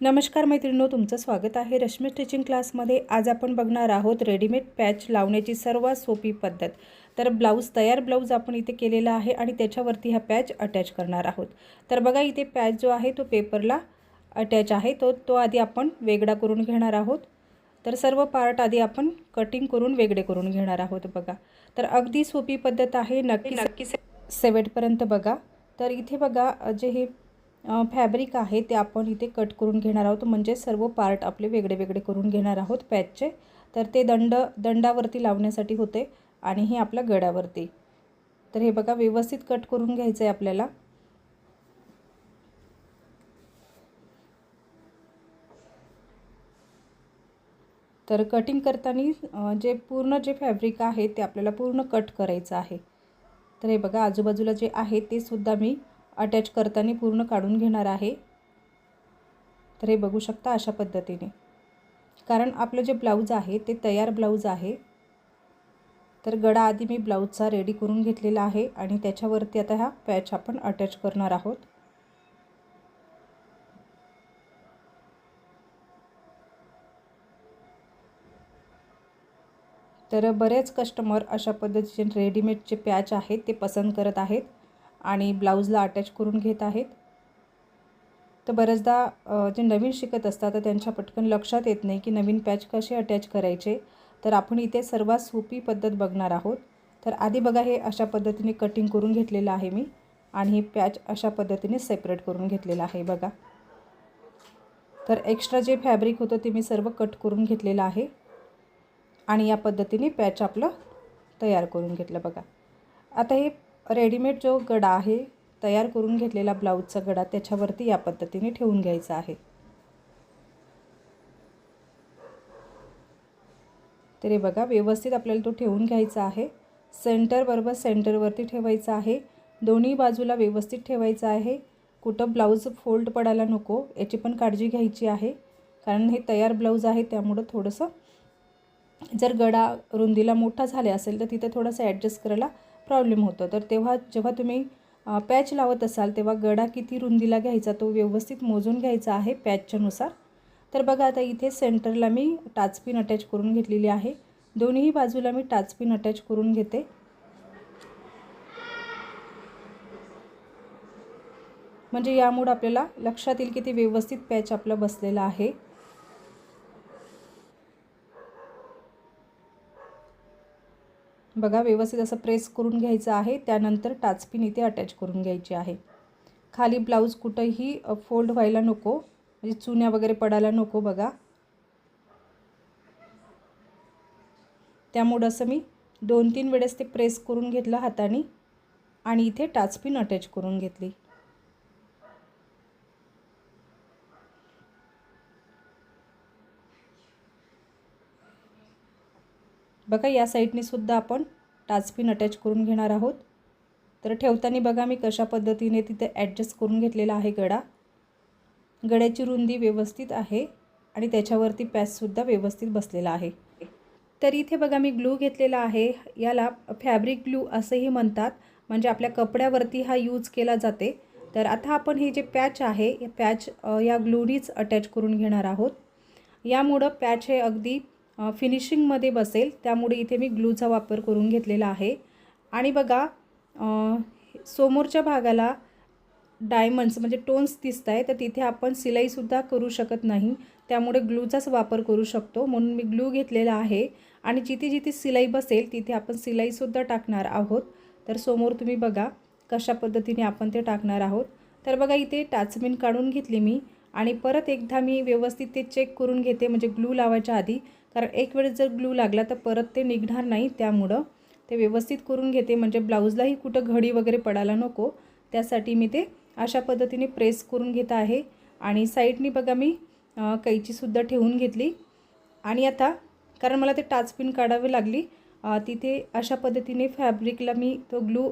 नमस्कार मैत्रिणींनो तुमचं स्वागत आहे रश्मी स्टिचिंग क्लासमध्ये आज आपण बघणार आहोत रेडीमेड पॅच लावण्याची सर्वात सोपी पद्धत. तर ब्लाऊज तयार ब्लाऊज आपण इथे केलेला आहे आणि त्याच्यावरती हा पॅच अटॅच करणार आहोत. तर बघा इथे पॅच जो आहे तो पेपरला अटॅच आहे. तो तो आधी आपण वेगळा करून घेणार आहोत. तर सर्व पार्ट आधी आपण कटिंग करून वेगळे करून घेणार आहोत बघा. तर अगदी सोपी पद्धत आहे. नक्की नक्की सेवेटपर्यंत बघा. तर इथे बघा जे हे फॅब्रिक आहे ते आपण इथे कट करून घेणार आहोत. म्हणजे सर्व पार्ट आपले वेगळे वेगळे करून घेणार आहोत पॅचचे. तर ते दंड दंडावरती लावण्यासाठी होते आणि हे आपल्या गड्यावरती. तर हे बघा व्यवस्थित कट करून घ्यायचं आहे आपल्याला. तर कटिंग करताना जे पूर्ण जे फॅब्रिक आहे ते आपल्याला पूर्ण कट करायचं आहे. तर हे बघा आजूबाजूला जे आहे ते सुद्धा मी अटॅच करताना पूर्ण काढून घेणार आहे. तर हे बघू शकता अशा पद्धतीने. कारण आपलं जे ब्लाऊज आहे ते तयार ब्लाऊज आहे. तर गडा आधी मी ब्लाऊजचा रेडी करून घेतलेला आहे आणि त्याच्यावरती आता हा पॅच आपण अटॅच करणार आहोत. तर बरेच कस्टमर अशा पद्धतीचे रेडीमेडचे पॅच आहेत ते पसंत करत आहेत. आणि ब्लाऊजला अटॅच करून घेत आहेत. तर बऱ्याचदा जे नवीन शिकत असतात तर त्यांच्या पटकन लक्षात येत नाही की नवीन पॅच कसे अटॅच करायचे. तर आपण इथे सर्वात सोपी पद्धत बघणार आहोत. तर आधी बघा हे अशा पद्धतीने कटिंग करून घेतलेलं आहे मी. आणि हे पॅच अशा पद्धतीने सेपरेट करून घेतलेलं आहे बघा. तर एक्स्ट्रा जे फॅब्रिक होतं ते मी सर्व कट करून घेतलेलं आहे. आणि या पद्धतीने पॅच आपलं तयार करून घेतलं बघा. आता हे रेडीमेड जो गडा आहे तयार करून घेतलेला ब्लाऊजचा गडा त्याच्यावरती या पद्धतीने ठेवून घ्यायचा आहे. तरी बघा व्यवस्थित आपल्याला तो ठेवून घ्यायचा आहे. सेंटरबरोबर सेंटरवरती ठेवायचा आहे. दोन्ही बाजूला व्यवस्थित ठेवायचं आहे. कुठं ब्लाऊज फोल्ड पडायला नको याची पण काळजी घ्यायची आहे. कारण हे तयार ब्लाऊज आहे त्यामुळं थोडंसं जर गडा रुंदीला मोठा झाले असेल तर तिथे थोडंसं ॲडजस्ट करायला प्रॉब्लेम होतो. तर तेव्हा जेव्हा तुम्ही पॅच लावत असाल तेव्हा गडा किती रुंदीला घ्यायचा तो व्यवस्थित मोजून घ्यायचा आहे पॅचच्यानुसार तर बघा आता इथे सेंटरला मी टाचपिन अटॅच करून घेतलेली आहे. दोन्ही बाजूला मी टाचपिन अटॅच करून घेते. म्हणजे यामुळं आपल्याला लक्षात येईल की ते व्यवस्थित पॅच आपला बसलेला आहे. बघा व्यवस्थित असं प्रेस करून घ्यायचं आहे त्यानंतर टाचपिन इथे अटॅच करून घ्यायची आहे. खाली ब्लाऊज कुठंही फोल्ड व्हायला नको म्हणजे चुन्या वगैरे पडायला नको बघा. त्यामुळं असं मी दोन तीन वेळेस ते प्रेस करून घेतलं हाताने आणि इथे टाचपिन अटॅच करून घेतली. बघा या साईडने सुद्धा आपण टाचपिन अटॅच करून घेणार आहोत. तर ठेवताना बघा मी कशा पद्धतीने तिथे ॲडजस्ट करून घेतलेला आहे गडा. गड्याची रुंदी व्यवस्थित आहे आणि त्याच्यावरती पॅचसुद्धा व्यवस्थित बसलेला आहे. तर इथे बघा मी ग्लू घेतलेला आहे. याला फॅब्रिक ग्लू असंही म्हणतात. म्हणजे आपल्या कपड्यावरती हा यूज केला जाते. तर आता आपण हे जे पॅच आहे हे पॅच या ग्लूनीच अटॅच करून घेणार आहोत. यामुळं पॅच हे अगदी फिनिशिंगमध्ये बसेल. त्यामुळे इथे मी ग्लूचा वापर करून घेतलेला आहे. आणि बघा समोरच्या भागाला डायमंड्स म्हणजे टोन्स दिसत आहे तर तिथे आपण सिलाईसुद्धा करू शकत नाही. त्यामुळे ग्लूचाच वापर करू शकतो. म्हणून मी ग्लू घेतलेला आहे. आणि जिथे जिथे सिलाई बसेल तिथे आपण सिलाईसुद्धा टाकणार आहोत. तर समोर तुम्ही बघा कशा पद्धतीने आपण ते टाकणार आहोत. तर बघा इथे टाचमिन काढून घेतली मी. आणि परत एकदा मी व्यवस्थित ते चेक करून घेते. म्हणजे ग्लू लावायच्या आधी. कारण एक वेळेस जर ग्लू लागला तर परत ते निघणार नाही त्यामुळं. ते व्यवस्थित करून घेते म्हणजे ब्लाऊजलाही कुठं घडी वगैरे पडायला नको. त्यासाठी मी ते अशा पद्धतीने प्रेस करून घेत आहे. आणि साईडनी बघा मी कैचीसुद्धा ठेवून घेतली. आणि आता कारण मला ते टाचपिन काढावी लागली तिथे अशा पद्धतीने फॅब्रिकला मी तो ग्लू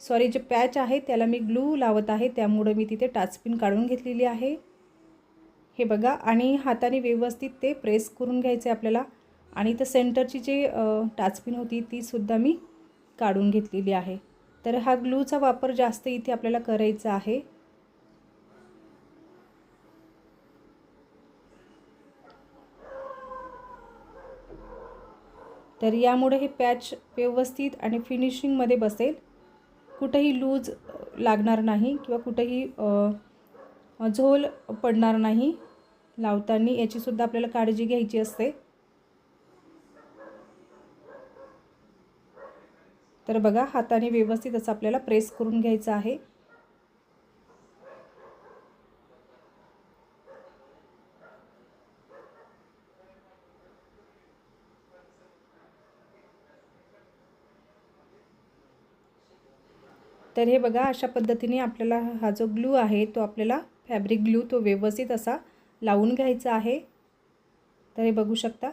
सॉरी जे पॅच आहे त्याला मी ग्लू लावत आहे. त्यामुळं मी तिथे टाचपिन काढून घेतलेली आहे. हे बघा आणि हाताने व्यवस्थित ते प्रेस करून घ्यायचे आपल्याला. आणि तर सेंटरची जी टाचपिन होती तीसुद्धा मी काढून घेतलेली आहे. तर हा ग्लूचा वापर जास्त इथे आपल्याला करायचा आहे. तर यामुळे हे पॅच व्यवस्थित आणि फिनिशिंगमध्ये बसेल. कुठेही लूज लागणार नाही किंवा कुठेही झोल पडणार नाही. लावताना याचीसुद्धा आपल्याला काळजी घ्यायची असते. तर बघा हाताने व्यवस्थित असं आपल्याला प्रेस करून घ्यायचं आहे. तर हे बघा अशा पद्धतीने आपल्याला हा जो ग्लू आहे तो आपल्याला फॅब्रिक ग्लू तो व्यवस्थित असा लावून घ्यायचं आहे. तर हे बघू शकता.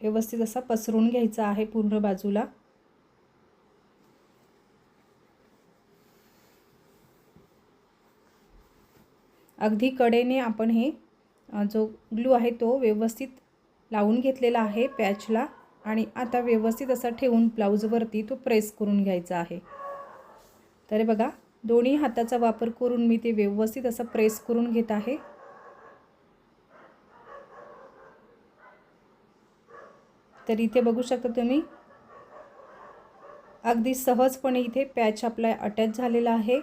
व्यवस्थित असा पसरून घ्यायचा आहे पूर्ण बाजूला. अगदी कडेने आपण हे जो ग्लू आहे तो व्यवस्थित लावून घेतलेला आहे पॅचला. आणि आता व्यवस्थित असा ठेवून ब्लाऊजवरती तो प्रेस करून घ्यायचा आहे. तर बघा दोन्ही हाताचा वापर करून मी ते व्यवस्थित असं प्रेस करून घेत आहे. तर इथे बघू शकता तुम्ही अगदी सहजपणे इथे पॅच आपला अटॅच झालेला आहे.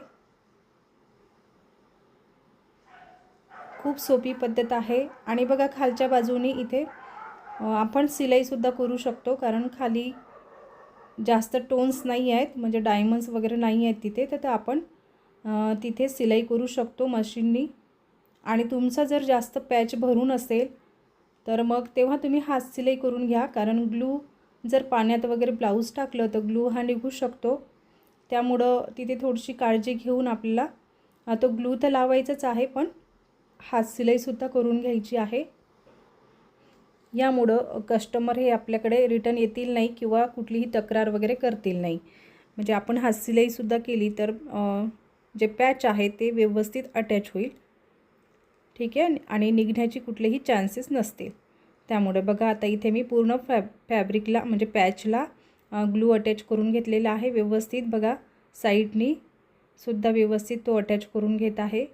खूप सोपी पद्धत आहे. आणि बघा खालच्या बाजूने इथे आपण सिलाईसुद्धा करू शकतो कारण खाली जास्त टोन्स नाही आहेत म्हणजे डायमंड्स वगैरे नाही आहेत तिथे तर आपण तिथे सिलाई करू शकतो मशीननी. आणि तुमचा जर जास्त पॅच भरून असेल तर मग तेव्हा तुम्ही हात सिलाई करून घ्या कारण ग्लू जर पाण्यात वगैरे ब्लाऊज टाकलं तर ग्लू हा निघू शकतो. त्यामुळं तिथे थोडीशी काळजी घेऊन आपल्याला तो ग्लू तर लावायचाच आहे पण हात सिलाईसुद्धा करून घ्यायची आहे. यामुळं कस्टमर हे आपल्याकडे रिटर्न येतील नाही किंवा कुठलीही तक्रार वगैरे करतील नाही. म्हणजे आपण हात सिलाईसुद्धा केली तर जे पॅच आहे ते व्यवस्थित अटॅच होईल. ठीक आहे? आणि निघण्याची कुठलेही चान्सेस नसतील. त्यामुळे बघा आता इथे मी पूर्ण फॅब फॅब्रिकला म्हणजे पॅचला ग्लू अटॅच करून घेतलेला आहे. व्यवस्थित बघा साईडनी सुद्धा व्यवस्थित तो अटॅच करून घेत आहे.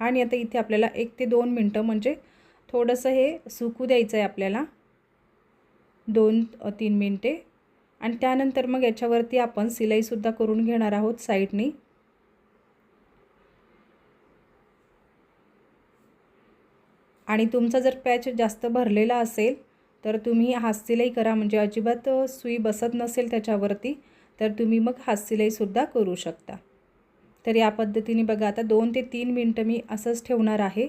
आणि आता इथे आपल्याला एक ते दोन मिनटं म्हणजे थोडंसं हे सुकू द्यायचं आहे आपल्याला. दोन तीन मिनटे. आणि त्यानंतर मग याच्यावरती आपण सिलाईसुद्धा करून घेणार आहोत साईडनी. आणि तुमचा जर पॅच जास्त भरलेला असेल तर तुम्ही हातसिलाई करा. म्हणजे अजिबात सुई बसत नसेल त्याच्यावरती तर तुम्ही मग हातसिलाईसुद्धा करू शकता. तर या पद्धतीने बघा आता दोन ते तीन मिनटं मी असंच ठेवणार आहे.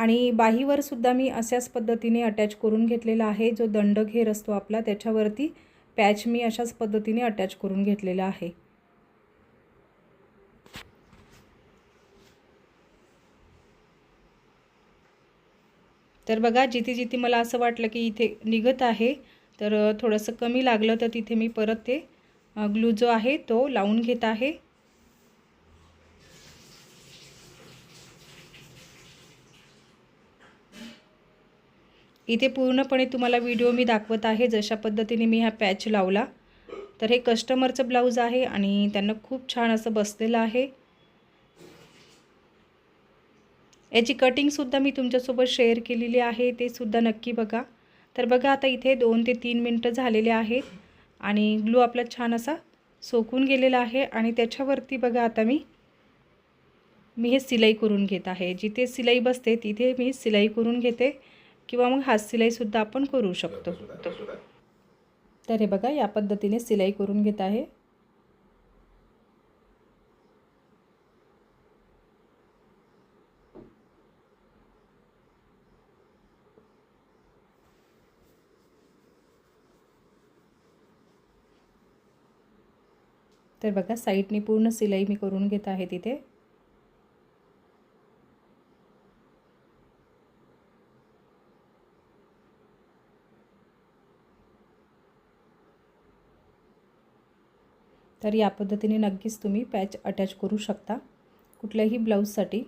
आणि बाहीवर सुद्धा मी अशाच पद्धतीने अटॅच करून घेतलेला आहे. जो दंडघेर असतो आपला त्याच्यावरती पॅच मी अशाच पद्धतीने अटॅच करून घेतलेला आहे. तर बघा जिथे जिथे मला असं वाटलं की इथे निघत आहे तर थोडंसं कमी लागलं तर तिथे मी परत ते ग्लू जो आहे तो लावून घेत आहे. इथे पूर्णपणे तुम्हाला व्हिडिओ मी दाखवत आहे. जशा पद्धतीने मी हा पॅच लावला. तर हे कस्टमरचं ब्लाऊज आहे आणि त्यांना खूप छान असं बसलेलं आहे. याची कटिंगसुद्धा मी तुमच्यासोबत शेअर केलेली आहे. ते सुद्धा नक्की बघा. तर बघा आता इथे दोन ते तीन मिनटं झालेले आहेत आणि ग्लू आपला छान असा सोकून गेलेला आहे आणि त्याच्यावरती बघा आता मी मी हे सिलाई करून घेत आहे. जिथे सिलाई बसते तिथे मी सिलाई करून घेते. किंवा मग हात सिलाईसुद्धा आपण करू शकतो. तर हे बघा या पद्धतीने सिलाई करून घेत आहे. तर बघा साईडने पूर्ण सिलाई मी करून घेत आहे तिथे. तर या पद्धतीने नक्कीच तुम्ही पॅच अटॅच करू शकता कुठल्याही ब्लाऊजसाठी.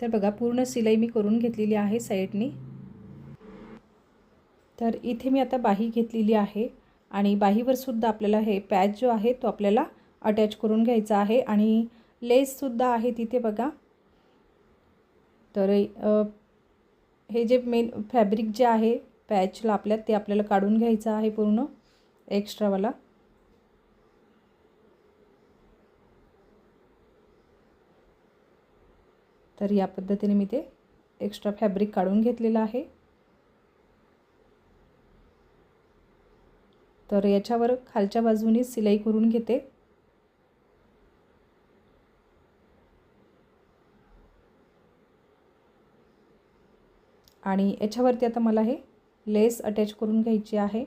तर बघा पूर्ण सिलाई मी करून घेतलेली आहे साईडनी. तर इथे मी आता बाही घेतलेली आहे आणि बाहीवरसुद्धा आपल्याला हे पॅच जो आहे तो आपल्याला अटॅच करून घ्यायचा आहे आणि लेससुद्धा आहे तिथे बघा. तर हे जे मेन फॅब्रिक जे आहे पॅचला आपल्या ते आपल्याला काढून घ्यायचं आहे पूर्ण एक्स्ट्रावाला. तर या पद्धतीने मी ते एक्स्ट्रा फॅब्रिक काढून घेतलेलं आहे. तर याच्यावर खालच्या बाजूने सिलाई करून घेते. आणि याच्यावरती आता मला हे लेस अटॅच करून घ्यायची आहे.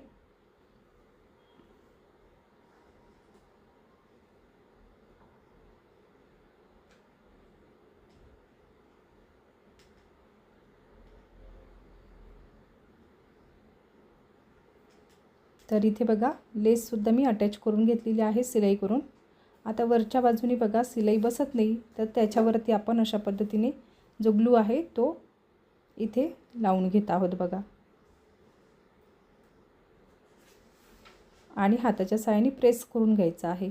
तर इथे बघा लेससुद्धा मी अटॅच करून घेतलेली आहे सिलाई करून. आता वरच्या बाजूने बघा सिलाई बसत नाही. तर त्याच्यावरती आपण अशा पद्धतीने जो ग्लू आहे तो इथे लावून घेत आहोत बघा. आणि हाताच्या साहाय्याने प्रेस करून घ्यायचा आहे.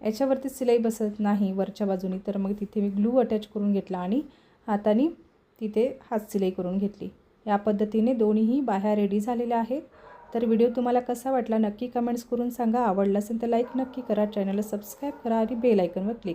याच्यावरती सिलाई बसत नाही वरच्या बाजूने तर मग तिथे मी ग्लू अटॅच करून घेतला आणि हाताने तिथे हात सिलाई करून घेतली. या पद्धतीने दोन्हीही बाह्या रेडी झालेल्या आहेत. तर व्हिडिओ तुम्हाला कसा वाटला नक्की कमेंट्स करून सांगा. आवडला असेल तर लाईक नक्की करा. चॅनलला सबस्क्राईब करा आणि बेल आयकनवर क्लिक